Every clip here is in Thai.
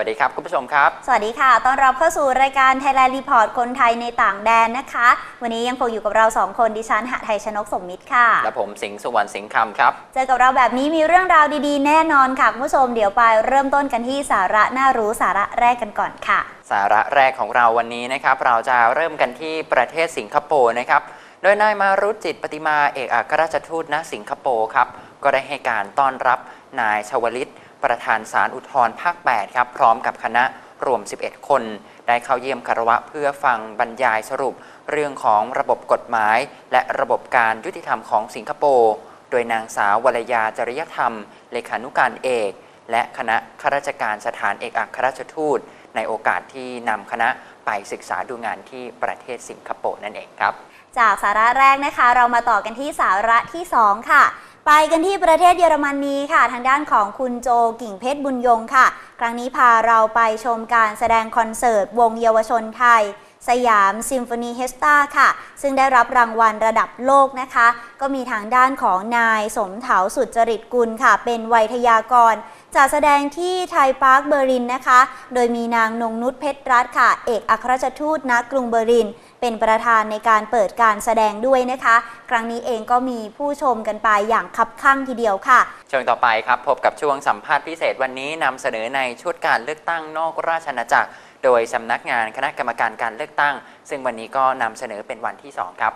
วัสดีครับคุณผู้ชมครับ สวัสดีค่ะต้อนรับเข้าสู่รายการ Thailand Report คนไทยในต่างแดนนะคะ วันนี้ยังคงอยู่กับเราสองคนดิฉันหะไทยชนกสมมิตรค่ะ และผมสิงห์สุวรรณสิงห์คำครับ เจอกับเราแบบนี้มีเรื่องราวดีๆ แน่นอนค่ะคุณผู้ชมเดี๋ยวไปเริ่มต้นกันที่สาระน่ารู้สาระแรกกันก่อนค่ะ สาระแรกของเราวันนี้นะครับเราจะเริ่มกันที่ประเทศสิงคโปร์นะครับโดยนายมารุตจิตปฏิมาเอกอัครราชทูตณสิงคโปร์ครับก็ได้ให้การต้อนรับนายชวลิต ประธานศาลอุทธรภาค 8 ครับ พร้อมกับคณะรวม 11 คน ได้เข้าเยี่ยมคารวะเพื่อฟังบรรยายสรุป เรื่องของระบบกฎหมาย และระบบการยุติธรรมของสิงคโปร์ โดยนางสาววรยาจริยธรรม เลขานุการเอก และคณะข้าราชการสถานเอกอัครราชทูต ในโอกาสที่นำคณะไปศึกษาดูงานที่ประเทศสิงคโปร์นั่นเองครับ จากสาระแรกนะคะ เรามาต่อกันที่สาระที่ 2 ค่ะ ไปกันที่ประเทศเยอรมนีค่ะ ทางด้านของคุณโจกิ่งเพชรบุญยงค่ะ ครั้งนี้พาเราไปชมการแสดงคอนเสิร์ตวงเยาวชนไทย สยามซิมโฟนีเฮสตาค่ะ ซึ่งได้รับรางวัลระดับโลกนะคะ ก็มีทางด้านของนายสมเถาสุจริตกุลค่ะ เป็นไวยทยากรจัดแสดงที่ไทยพาร์คเบอร์ลินนะคะ โดยมีนางนงนุชเพชรรัตน์ค่ะ เอกอัครราชทูตณกรุงเบอร์ลิน เป็นประธานในการเปิดการแสดงด้วยนะคะ ครั้งนี้เองก็มีผู้ชมกันไปอย่างคับข้างทีเดียวค่ะช่วงต่อไปครับ พบกับช่วงสัมภาษณ์พิเศษวันนี้นำเสนอในชุดการเลือกตั้งนอกราชอาณาจักร โดยสำนักงานคณะกรรมการการเลือกตั้ง ซึ่งวันนี้ก็นำเสนอเป็นวันที่ 2 ครับ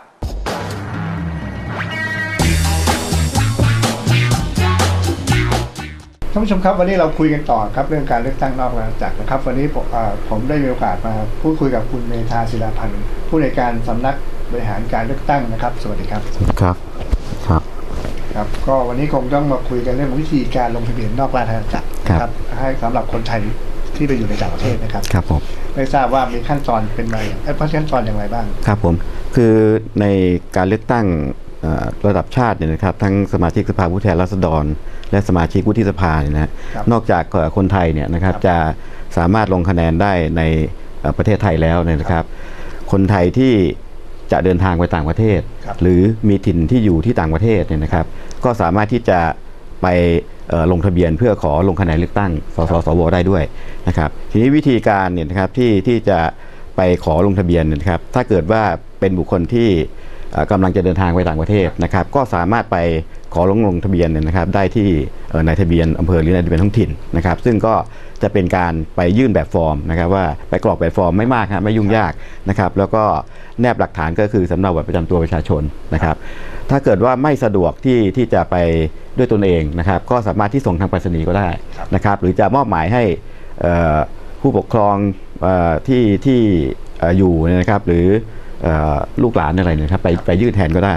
ท่านผู้ชมครับวันนี้เราคุยกันต่อครับเรื่องการเลือกตั้งนอกราชอาณาจักรนะครับ วันนี้ผมอ่าผมได้มีโอกาสมาพูดคุยกับคุณเมธาศิลาพันธ์ผู้ในวยการสำนักบริหารการเลือกตั้งนะครับ สวัสดีครับครับครับครับ ก็วันนี้คงต้องมาคุยกันเรื่องวิธีการลงทะเบียนนอกราชอาณาจักรครับ ให้สำหรับคนไทยที่ไปอยู่ในต่างประเทศนะครับครับผมไม่ทราบว่ามีขั้นตอนเป็นไงเอ้ยเพราะขั้นตอนอย่างไรบ้างครับผมคือในการเลือกตั้งเอ่อระดับชาติเนี่ยนะครับ ทั้งสมาชิกสภาผู้แทนราษฎร และสมาชิกวุฒิสภาเนี่ยนะฮะครับนอกจากเอ่อคนไทยเนี่ยนะครับครับจะสามารถลงคะแนนได้ในเอ่อประเทศไทยแล้วเนี่ยนะครับ คนไทยที่จะเดินทางไปต่างประเทศครับหรือมีถิ่นที่อยู่ที่ต่างประเทศเนี่ยนะครับ ก็สามารถที่จะไปเอ่อลงทะเบียนเพื่อขอลงคะแนนเลือกตั้ง สสสวได้ด้วยนะครับ ทีนี้วิธีการเนี่ยนะครับที่ที่จะไปขอลงทะเบียนเนยนะครับ ถ้าเกิดว่าเป็นบุคคลที่เอ่อ กำลังจะเดินทางไปต่างประเทศนะครับก็สามารถไปขอลงลงทะเบียนเนี่ยนะครับได้ที่นายทะเบียนอำเภอหรือนายทะเบียนท้องถิ่นนะครับซึ่งก็จะเป็นการไปยื่นแบบฟอร์มนะครับว่าไปกรอกแบบฟอร์มไม่มากครับไม่ยุ่งยากนะครับแล้วก็แนบหลักฐานก็คือสำเนาบัตรประจำตัวประชาชนนะครับถ้าเกิดว่าไม่สะดวกที่ที่จะไปด้วยตนเองนะครับก็สามารถที่ส่งทางไปรษณีย์ก็ได้นะครับหรือจะมอบหมายให้ผู้ปกครองอที่ที่อยู่นะครับหรือ ลูกหลานอะไรเนี่ยนะครับไปไปยื่นแทนก็ได้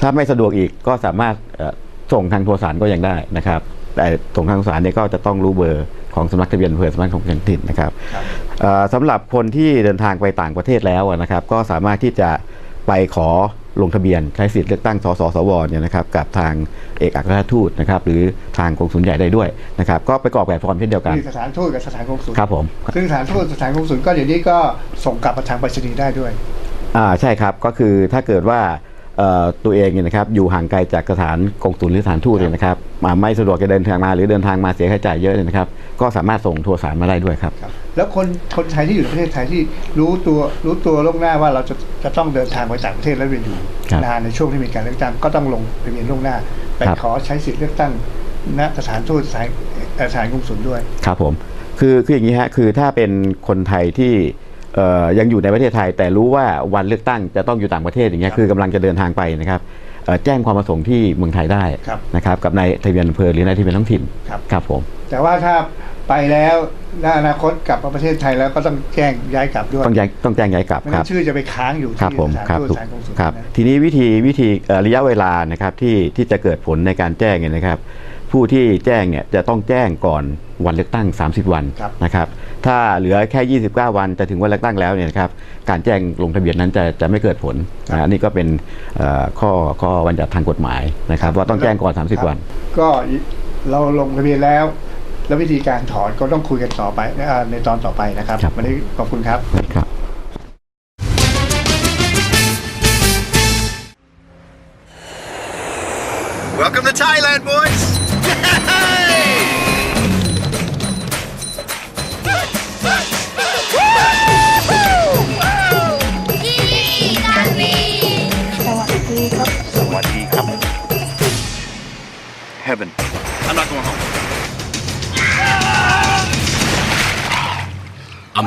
ถ้าไม่สะดวกอีกก็สามารถเอ่อส่งทางโทรสารก็ยังได้นะครับ แต่ส่งทางโทรสารเนี่ยก็จะต้องรู้เบอร์ของสำนักทะเบียนอำเภอสำนักของท้องถิ่นนะครับครับเอ่อสำหรับคนที่เดินทางไปต่างประเทศแล้วนะครับ ก็สามารถที่จะไปขอลงทะเบียนใช้สิทธิ์เลือกตั้งสสสวเนี่ยนะครับกับทางเอกอัครราชทูตนะครับหรือทางกงสุลใหญ่ได้ด้วยนะครับก็ไปกรอกแบบฟอร์มเช่นเดียวกันที่สถานทูตกับสถานกงสุลครับผมซึ่งสถานทูตสถานกงสุลก็เดี๋ยวนี้ก็ส่งกลับมาทางไปรษณีย์ได้ด้วย อ่าใช่ครับก็คือถ้าเกิดว่าเอ่อตัวเองเนี่ยนะครับอยู่ห่างไกลจากสถานกงสุลหรือสถานทูตเนี่ยนะครับมาไม่สะดวกจะเดินทางมาหรือเดินทางมาเสียค่าใช้จ่ายเยอะเนี่ยนะครับ ก็สามารถส่งโทรสารมาได้ด้วยครับครับ แล้วคนคนไทยที่อยู่ในประเทศไทยที่รู้ตัวรู้ตัวล่วงหน้าว่าเราจะจะต้องเดินทางไปต่างประเทศแล้วไปอยู่ครับนานในช่วงที่มีการเลือกตั้งก็ต้องลงทะเบียนล่วงหน้าไปครับขอใช้สิทธิ์เลือกตั้งณสถานทูตสถานเอ่อสถานกงสุลด้วยครับผมคือคืออย่างนี้ฮะคือถ้าเป็นคนไทยที่เอ่อ ยังอยู่ในประเทศไทย แต่รู้ว่าวันเลือกตั้งจะต้องอยู่ต่างประเทศอย่างเงี้ยครับคือกำลังจะเดินทางไปนะครับเอ่อแจ้งความประสงค์ที่เมืองไทยได้ครับนะครับกับนายทะเบียนอำเภอหรือนายทะเบียนท้องถิ่นครับครับผม แต่ว่าถ้าไปแล้วในอนาคตกลับมาประเทศไทยแล้วก็ต้องแจ้งย้ายกลับด้วยต้องแจ้งต้องแจ้งย้ายกลับไม่คงั้รับนชื่อจะไปค้างอยู่ครับที่ผมสถานครับทูตถูกสถานกงสุลครับนะทีนี้วิธีวิธีเอ่อระยะเวลานะครับที่ที่จะเกิดผลในการแจ้งเนี่ยนะครับ ผู้ที่แจ้งเนี่ยจะต้องแจ้งก่อนวันเลือกตั้ง 30 วันครับนะครับ ถ้าเหลือแค่ 29 วันจะถึงวันเลือกตั้งแล้วเนี่ยนะครับการแจ้งลงทะเบียนนั้นจะจะไม่เกิดผลนะอันนี้ก็เป็นเอ่อข้อข้อบัญญัติทางกฎหมายนะครับว่าต้องแจ้งก่อน 30 วัน ก็เราลงทะเบียนแล้ว แล้ววิธีการถอนก็ต้องคุยกันต่อไปเอ่อในตอนต่อไปนะครับครับวันนี้ขอบคุณครับครับ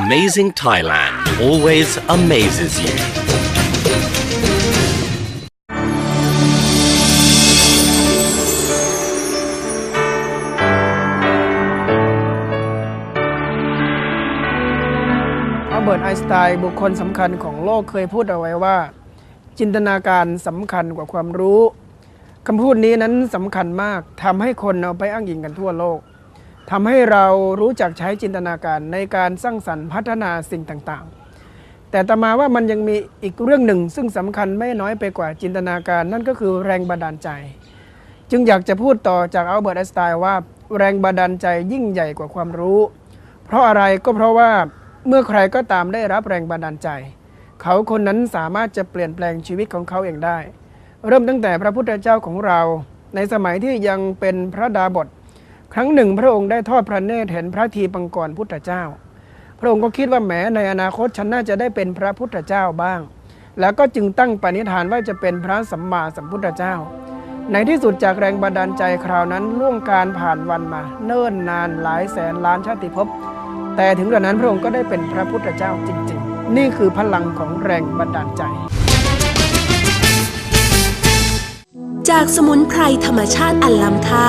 Amazing Thailand always amazes you. อัลเบิร์ตไอน์สไตน์บุคคลสำคัญของโลกเคยพูดเอาไว้ว่า จินตนาการสำคัญกว่าความรู้คำพูดนี้นั้นสำคัญมากทำให้คนเอาไปอ้างอิงกันทั่วโลก ทำให้เรารู้จักใช้จินตนาการในการสร้างสรรค์พัฒนาสิ่งต่างๆ แต่ต่อมาว่ามันยังมีอีกเรื่องหนึ่ง ซึ่งสำคัญไม่น้อยไปกว่าจินตนาการ นั่นก็คือแรงบันดาลใจ จึงอยากจะพูดต่อจากอัลเบิร์ตไอน์สไตน์ว่าแรงบันดาลใจยิ่งใหญ่กว่าความรู้ เพราะอะไรก็เพราะว่าเมื่อใครก็ตามได้รับแรงบันดาลใจ เขาคนนั้นสามารถจะเปลี่ยนแปลงชีวิตของเขาเองได้ เริ่มตั้งแต่พระพุทธเจ้าของเรา ในสมัยที่ยังเป็นพระดาบท ครั้งหนึ่ง พระองค์ได้ทอดพระเนตรเห็นพระทีปังกรพุทธเจ้า พระองค์ก็คิดว่าแหมในอนาคตฉันน่าจะได้เป็นพระพุทธเจ้าบ้าง แล้วก็จึงตั้งปณิธานว่าจะเป็นพระสัมมาสัมพุทธเจ้า ในที่สุดจากแรงบันดาลใจคราวนั้นล่วงการผ่านวันมา เนิ่นนานหลายแสนล้านชาติภพแต่ถึงกระนั้นพระองค์ก็ได้เป็นพระพุทธเจ้าจริง ๆ นี่คือพลังของแรงบันดาลใจ จากสมุนไพรธรรมชาติอันล้ำค่า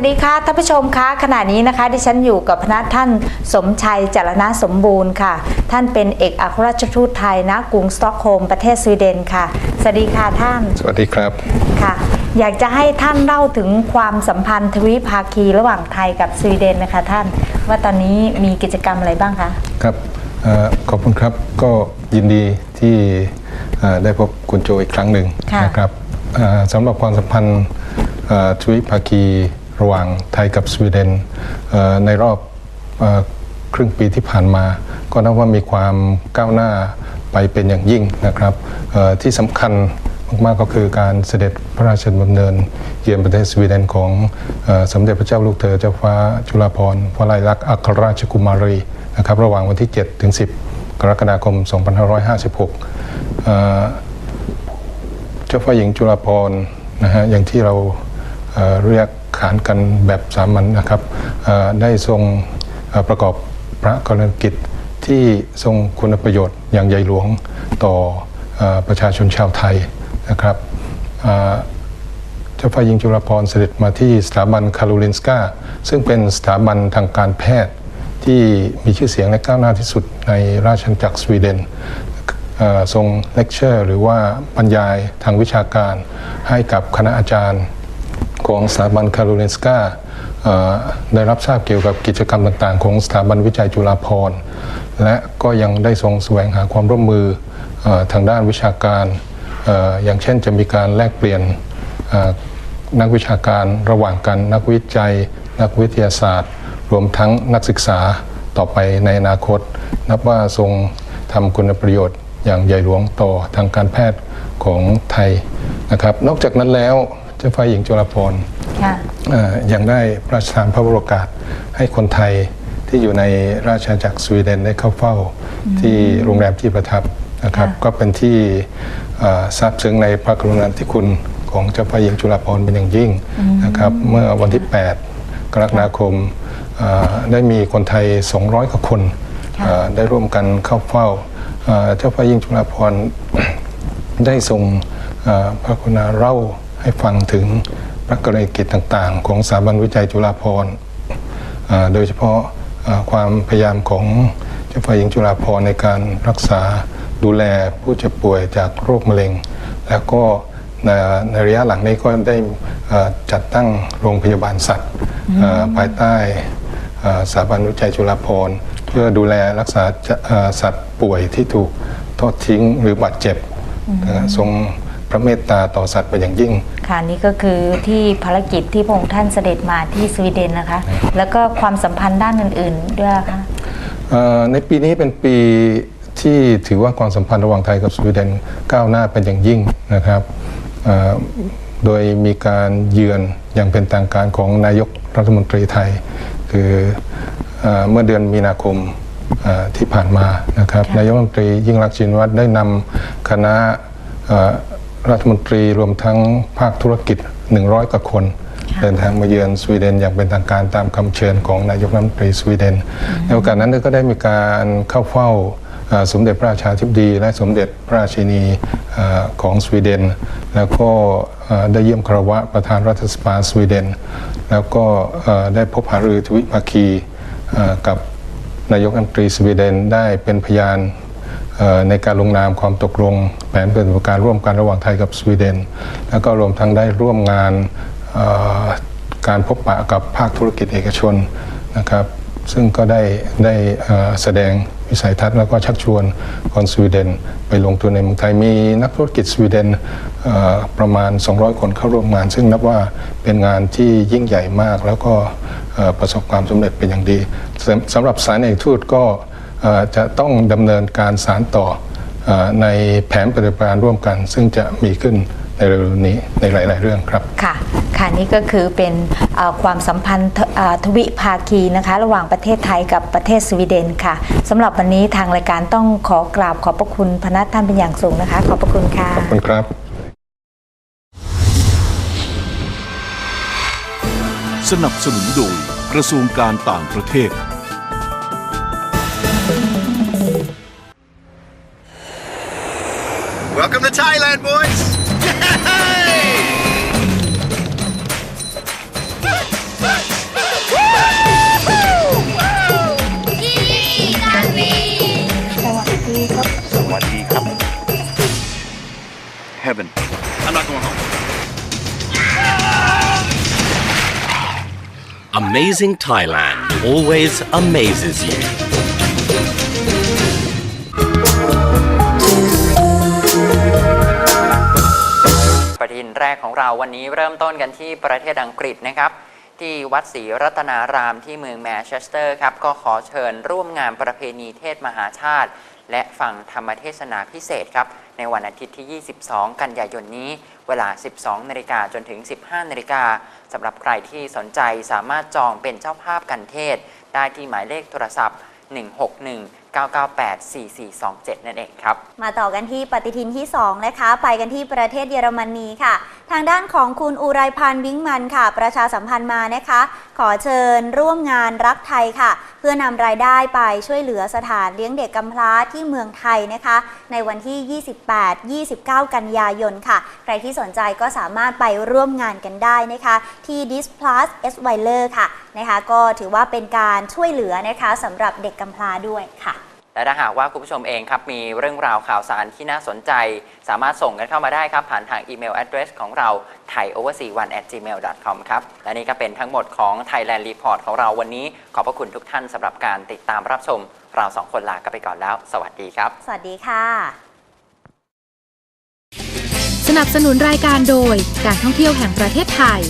วัสดีค่ะท่านผู้ชมคะขณะนี้นะคะ ดิฉันอยู่กับพนักท่านสมชัยจรณะสมบูรณ์ค่ะ ท่านเป็นเอกอัครราชทูตไทยณกรุงสต็อกโฮล์มประเทศสวีเดนค่ะ สวัสดีค่ะท่าน สวัสดีครับค่ะ อยากจะให้ท่านเล่าถึงความสัมพันธ์ทวิภาคีระหว่างไทยกับสวีเดนนะคะท่าน ว่าตอนนี้มีกิจกรรมอะไรบ้างคะครับเอ่อขอบคุณครับก็ยินดีที่เอ่อได้พบคุณโจอีกครั้งหนึ่งค่ะนะครับเอ่อสำหรับความสัมพันธ์เอ่อทวิภาคี ระหว่างไทยกับสวีเดนในรอบอครึ่งปีที่ผ่านมา ก็นับว่ามีความก้าวหน้าไปเป็นอย่างยิ่งนะครับที่สำคัญมากๆก็คือการเสด็จพระราชดำเนิน เยือนประเทศสวีเดนของอสมเด็จพระเจ้าลูกเธอเจ้าฟ้าจุฬาภรณ์วลัยลักษณ์อัครราชกุมารีนะครับระหว่างวันที่ 7 ถึง 10 กรกฎาคม 2556เอ่อเจ้าฟ้าหญิงจุฬาภรณ์นะฮะอย่างที่เราเรียก ขานกันแบบสามัญนะครับได้ทรงประกอบพระกรณกิจที่ทรงคุณประโยชน์อย่างใหญ่หลวงต่ออประชาชนชาวไทยนะครับเจ้าฟ้าหญิงจุฬาภรณ์เสด็จมาที่สถาบันคารูลินสกาซึ่งเป็นสถาบันทางการแพทย์ที่มีชื่อเสียงและก้าวหน้าที่สุดในราชอาณาจักรสวีเดนทรงเลคเชอร์หรือว่าบรรยายทางวิชาการให้กับคณะอาจารย์ ของสถาบันคารูลินสกาได้รับทราบเกี่ยวกับกิจกรรมต่างๆ ของสถาบันวิจัยจุฬาภรณ์และก็ยังได้ทรงแสวงหาความร่วมมืออทางด้านวิชาการออย่างเช่นจะมีการแลกเปลี่ยนนักวิชาการระหว่างกันนักวิจัย นักวิทยาศาสตร์ รวมทั้งนักศึกษาต่อไปในอนาคต นับว่าทรงทำคุณประโยชน์อย่างใหญ่หลวงต่อทางการแพทย์ของไทยนะครับ นอกจากนั้นแล้ว เจ้าฟ้าหญิงจุฬาภรณ์ค่ะเอ่อยังได้พระราชทานพระบรมโอกาสให้คนไทยที่อยู่ในราชอาณาจักรสวีเดนได้เข้าเฝ้าที่โรงแรมที่ประทับนะครับค่ะก็เป็นที่เอ่อซาบซึ้งในพระกรุณาธิคุณของเจ้าฟ้าหญิงจุฬาภรณ์เป็นอย่างยิ่งนะครับเมื่อวันที่ 8 กรกฎาคมเอ่อได้มีคนไทย 200กว่าคนเอ่อได้ร่วมกันเข้าเฝ้าเอ่อเจ้าฟ้าหญิงจุฬาภรณ์ได้ทรงเอ่อพระกรุณาเล่า ให้ฟังถึงพระกรณียกิจต่างๆ ของสถาบันวิจัยจุฬาภรณ์โดยเฉพาะความพยายามของเจ้าฟ้าหญิงจุฬาภรณ์ในการรักษาดูแลผู้เจ็บป่วยจากโรคมะเร็ง แล้วก็ในระยะหลังนี้ก็ได้จัดตั้งโรงพยาบาลสัตว์ภายใต้สถาบันวิจัยจุฬาภรณ์เพื่อดูแลรักษาสัตว์ป่วยที่ถูกทอดทิ้งหรือบาดเจ็บทรง พระเมตตาต่อสัตว์เป็นอย่างยิ่ง ค่ะนี่ก็คือที่ภารกิจที่พระองค์ท่านเสด็จมาที่สวีเดนนะคะ แล้วก็ความสัมพันธ์ด้านอื่น ๆ ด้วยค่ะเอ่อในปีนี้เป็นปีที่ถือว่าความสัมพันธ์ระหว่างไทยกับสวีเดนก้าวหน้าเป็นอย่างยิ่งนะครับเอ่อโดยมีการเยือนอย่างเป็นทางการของนายกรัฐมนตรีไทย คือเอ่อเมื่อเดือนมีนาคมเอ่อที่ผ่านมานะครับค่ะนายกรัฐมนตรียิ่งรักษณ์ชินวัตรได้นำคณะเอ่อ รัฐมนตรีรวมทั้งภาคธุรกิจ 100กว่าคนเดินทางมาเยือนสวีเดนอย่างเป็นทางการตามคำเชิญของนายกรัฐมนตรีสวีเดน ในโอกาสนั้นก็ได้มีการเข้าเฝ้าเอ่อสมเด็จพระราชาธิบดี และสมเด็จพระราชินีเอ่อของสวีเดน แล้วก็เอ่อได้เยี่ยมคารวะประธานรัฐสภาสวีเดน แล้วก็เอ่อได้พบหารือทวิภาคีเอ่อกับนายกรัฐมนตรีสวีเดนได้เป็นพยานเอ่อ ในการลงนามความตกลงแผนปฏิบัติการร่วมกันระหว่างไทยกับสวีเดน แล้วก็รวมทั้งได้ร่วมงานการพบปะกับภาคธุรกิจเอกชนนะครับซึ่งก็ได้ได้แสดงวิสัยทัศน์แล้วก็ชักชวนคนสวีเดน ไปลงทุนในเมืองไทยมีนักธุรกิจสวีเดนประมาณ 200 คนเข้าร่วมงาน ซึ่งนับว่าเป็นงานที่ยิ่งใหญ่มากแล้วก็ประสบความสำเร็จเป็นอย่างดีสำหรับสายเอกทูตก็ จะต้องดำเนินการสารต่อเอ่อในแผนปฏิบัติการร่วมกัน ซึ่งจะมีขึ้นในเร็วๆนี้ในหลาย ๆ เรื่องครับ ค่ะ ค่ะนี่ก็คือเป็นเอ่อความสัมพันธ์ทเอ่อทวิภาคีนะคะ ระหว่างประเทศไทยกับประเทศสวีเดนค่ะสำหรับวันนี้ทางรายการต้องขอกราบขอบพระคุณพนักท่านเป็นอย่างสูงนะคะ ขอบพระคุณค่ะ ขอบคุณครับ สนับสนุนโดยกระทรวงการต่างประเทศ Welcome to Thailand, boys! Heaven. I'm not going home. Amazing Thailand always amazes you. แรกของเราวันนี้เริ่มต้นกันที่ประเทศอังกฤษนะครับ ที่วัดศรีรัตนารามที่เมืองแมนเชสเตอร์ครับ ก็ขอเชิญร่วมงานประเพณีเทศมหาชาติ และฟังธรรมเทศนาพิเศษครับ ในวันอาทิตย์ที่ 22 กันยายนนี้ เวลา 12 นาฬิกาจนถึง 15 นาฬิกาสำหรับใครที่สนใจสามารถจองเป็นเจ้าภาพกันเทศ ได้ที่หมายเลขโทรศัพท์ 161 998 4427 นั่นเองครับ มาต่อกันที่ปฏิทินที่ 2 นะคะ ไปกันที่ประเทศเยอรมนีค่ะ ทางด้านของคุณอุไรพันธ์วิ้งมันค่ะ ประชาสัมพันธ์มานะคะ ขอเชิญร่วมงานรักไทยค่ะ เพื่อนำรายได้ไปช่วยเหลือสถานเลี้ยงเด็กกำพร้าที่เมืองไทยนะคะ ในวันที่ 28-29 กันยายนค่ะ ใครที่สนใจก็สามารถไปร่วมงานกันได้นะคะ ที่ Dis Plus S w i l e r ค่ะนะคะ ก็ถือว่าเป็นการช่วยเหลือนะคะสำหรับเด็กกำพร้าด้วยค่ะ และถ้าหากว่าคุณผู้ชมเองครับมีเรื่องราวข่าวสารที่น่าสนใจ สามารถส่งกันเข้ามาได้ครับ ผ่านทางอีเมล address ของเรา thaioverc1 gmail com ครับ และนี่ก็เป็นทั้งหมดของ Thailand Report ของเราวันนี้ ขอบพระคุณทุกท่านสำหรับการติดตามรับชม เราสองคนลากันไปก่อนแล้ว สวัสดีครับ สวัสดีค่ะ สนับสนุนรายการโดยการท่องเที่ยวแห่งประเทศไทย